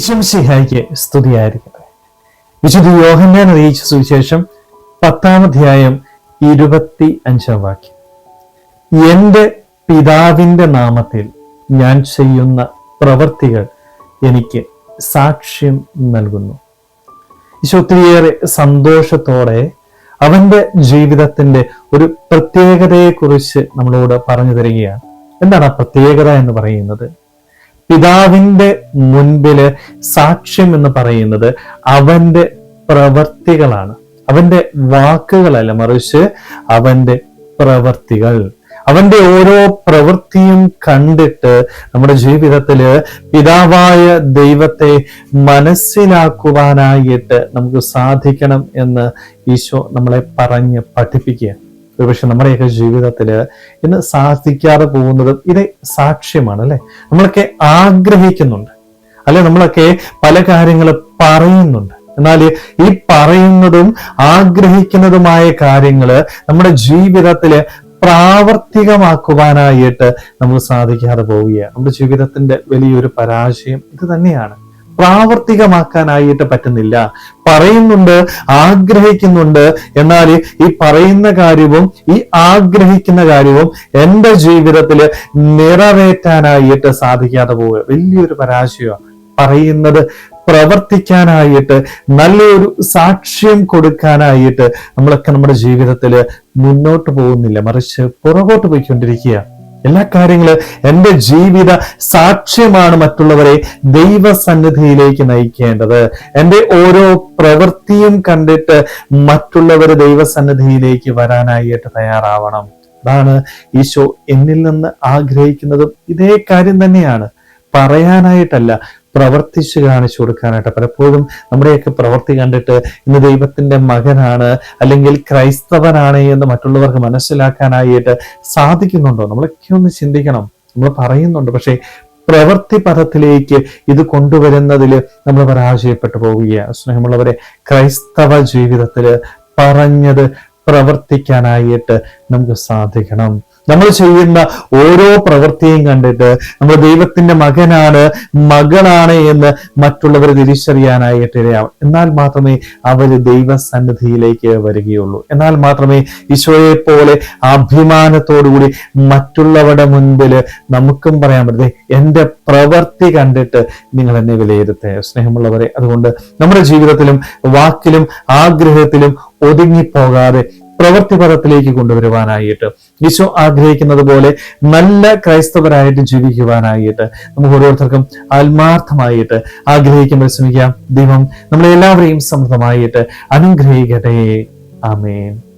ഇശംസിഹായിക്ക് സ്തുതിയായിരിക്കട്ടെ. വിശുദ്ധ യോഹന്നാൻ അറിയിച്ച സുവിശേഷം പത്താമധ്യായം ഇരുപത്തി അഞ്ചാം വാക്യം. എന്റെ പിതാവിന്റെ നാമത്തിൽ ഞാൻ ചെയ്യുന്ന പ്രവർത്തികൾ എനിക്ക് സാക്ഷ്യം നൽകുന്നു. ഈശോ ഒത്തിരിയേറെ സന്തോഷത്തോടെ അവന്റെ ജീവിതത്തിന്റെ ഒരു പ്രത്യേകതയെക്കുറിച്ച് നമ്മളോട് പറഞ്ഞു തരികയാണ്. എന്താണ് ആ പ്രത്യേകത എന്ന് പറയുന്നത്? പിതാവിന്റെ മുൻപിൽ സാക്ഷ്യം എന്ന് പറയുന്നത് അവന്റെ പ്രവർത്തികളാണ്. അവന്റെ വാക്കുകളല്ല മറിച്ച് അവന്റെ പ്രവർത്തികൾ. അവന്റെ ഓരോ പ്രവൃത്തിയും കണ്ടിട്ട് നമ്മുടെ ജീവിതത്തിൽ പിതാവായ ദൈവത്തെ മനസ്സിലാക്കുവാനായിട്ട് നമുക്ക് സാധിക്കണം എന്ന് ഈശോ നമ്മളെ പറഞ്ഞ് പഠിപ്പിക്കുക ഒരുപക്ഷെ നമ്മുടെയൊക്കെ ജീവിതത്തിൽ ഇന്ന് സാധിക്കാതെ പോകുന്നതും ഇത് സാക്ഷ്യമാണ് അല്ലെ നമ്മളൊക്കെ ആഗ്രഹിക്കുന്നുണ്ട്. അല്ലെ നമ്മളൊക്കെ പല കാര്യങ്ങൾ പറയുന്നുണ്ട്. എന്നാൽ ഈ പറയുന്നതും ആഗ്രഹിക്കുന്നതുമായ കാര്യങ്ങൾ നമ്മുടെ ജീവിതത്തിൽ പ്രാവർത്തികമാക്കുവാനായിട്ട് നമുക്ക് സാധിക്കാതെ പോവുകയാണ്. നമ്മുടെ ജീവിതത്തിന്റെ വലിയൊരു പരാജയം ഇത് തന്നെയാണ്. പ്രാവർത്തികമാക്കാനായിട്ട് പറ്റുന്നില്ല. പറയുന്നുണ്ട് ആഗ്രഹിക്കുന്നുണ്ട്. എന്നാൽ ഈ പറയുന്ന കാര്യവും ഈ ആഗ്രഹിക്കുന്ന കാര്യവും എന്റെ ജീവിതത്തിൽ നിറവേറ്റാനായിട്ട് സാധിക്കാതെ പോവുക. വലിയൊരു പരാജയമാണ്. പറയുന്നത് പ്രവർത്തിക്കാനായിട്ട് നല്ലൊരു സാക്ഷ്യം കൊടുക്കാനായിട്ട് നമ്മളൊക്കെ നമ്മുടെ ജീവിതത്തിൽ മുന്നോട്ട് പോകുന്നില്ല. മറിച്ച് പുറകോട്ട് പോയിക്കൊണ്ടിരിക്കുക എല്ലാ കാര്യങ്ങളും എന്റെ ജീവിത സാക്ഷ്യമാണ് മറ്റുള്ളവരെ ദൈവസന്നിധിയിലേക്ക് നയിക്കേണ്ടത്. എന്റെ ഓരോ പ്രവൃത്തിയും കണ്ടിട്ട് മറ്റുള്ളവർ ദൈവസന്നിധിയിലേക്ക് വരാനായിട്ട് തയ്യാറാവണം. അതാണ് ഈശോ എന്നിൽ നിന്ന് ആഗ്രഹിക്കുന്നതും ഇതേ കാര്യം തന്നെയാണ്. പറയാനായിട്ടല്ല പ്രവർത്തിച്ച് കാണിച്ചു കൊടുക്കാനായിട്ട് പലപ്പോഴും നമ്മുടെയൊക്കെ പ്രവർത്തി കണ്ടിട്ട് ഇന്ന് ദൈവത്തിന്റെ മകനാണ് അല്ലെങ്കിൽ ക്രൈസ്തവനാണ് എന്ന് മറ്റുള്ളവർക്ക് മനസ്സിലാക്കാനായിട്ട് സാധിക്കുന്നുണ്ടോ? നമ്മളൊക്കെ ഒന്ന് ചിന്തിക്കണം. നമ്മൾ പറയുന്നുണ്ട് പക്ഷേ പ്രവൃത്തി പദത്തിലേക്ക് ഇത് കൊണ്ടുവരുന്നതിൽ നമ്മൾ പരാജയപ്പെട്ടു പോവുകയാണ്. സ്നേഹമുള്ളവരെ ക്രൈസ്തവ ജീവിതത്തിൽ പറഞ്ഞത് പ്രവർത്തിക്കാനായിട്ട് നമുക്ക് സാധിക്കണം. നമ്മൾ ചെയ്യുന്ന ഓരോ പ്രവൃത്തിയും കണ്ടിട്ട് നമ്മൾ ദൈവത്തിന്റെ മകനാണ് മകളാണ് എന്ന് മറ്റുള്ളവർ തിരിച്ചറിയാനായിട്ട് ഇടയാവും എന്നാൽ മാത്രമേ അവർ ദൈവസന്നിധിയിലേക്ക് വരികയുള്ളൂ. എന്നാൽ മാത്രമേ ഈശോയെ പോലെ അഭിമാനത്തോടുകൂടി മറ്റുള്ളവരുടെ മുൻപിൽ നമുക്കും പറയാൻ പറ്റേ. എന്റെ പ്രവൃത്തി കണ്ടിട്ട് നിങ്ങൾ എന്നെ വിലയിരുത്തേ. സ്നേഹമുള്ളവരെ അതുകൊണ്ട് നമ്മുടെ ജീവിതത്തിലും വാക്കിലും ആഗ്രഹത്തിലും ഒതുങ്ങിപ്പോകാതെ പ്രവൃത്തി പദത്തിലേക്ക് കൊണ്ടുവരുവാനായിട്ട്. ഈശോ ആഗ്രഹിക്കുന്നത് പോലെ നല്ല ക്രൈസ്തവരായിട്ട് ജീവിക്കുവാനായിട്ട്. നമുക്ക് ഓരോരുത്തർക്കും ആത്മാർത്ഥമായിട്ട് ആഗ്രഹിക്കാൻ ശ്രമിക്കാം. ദൈവം നമ്മളെല്ലാവരെയും സമൃദ്ധമായിട്ട് അനുഗ്രഹിക്കട്ടെ. ആമേൻ.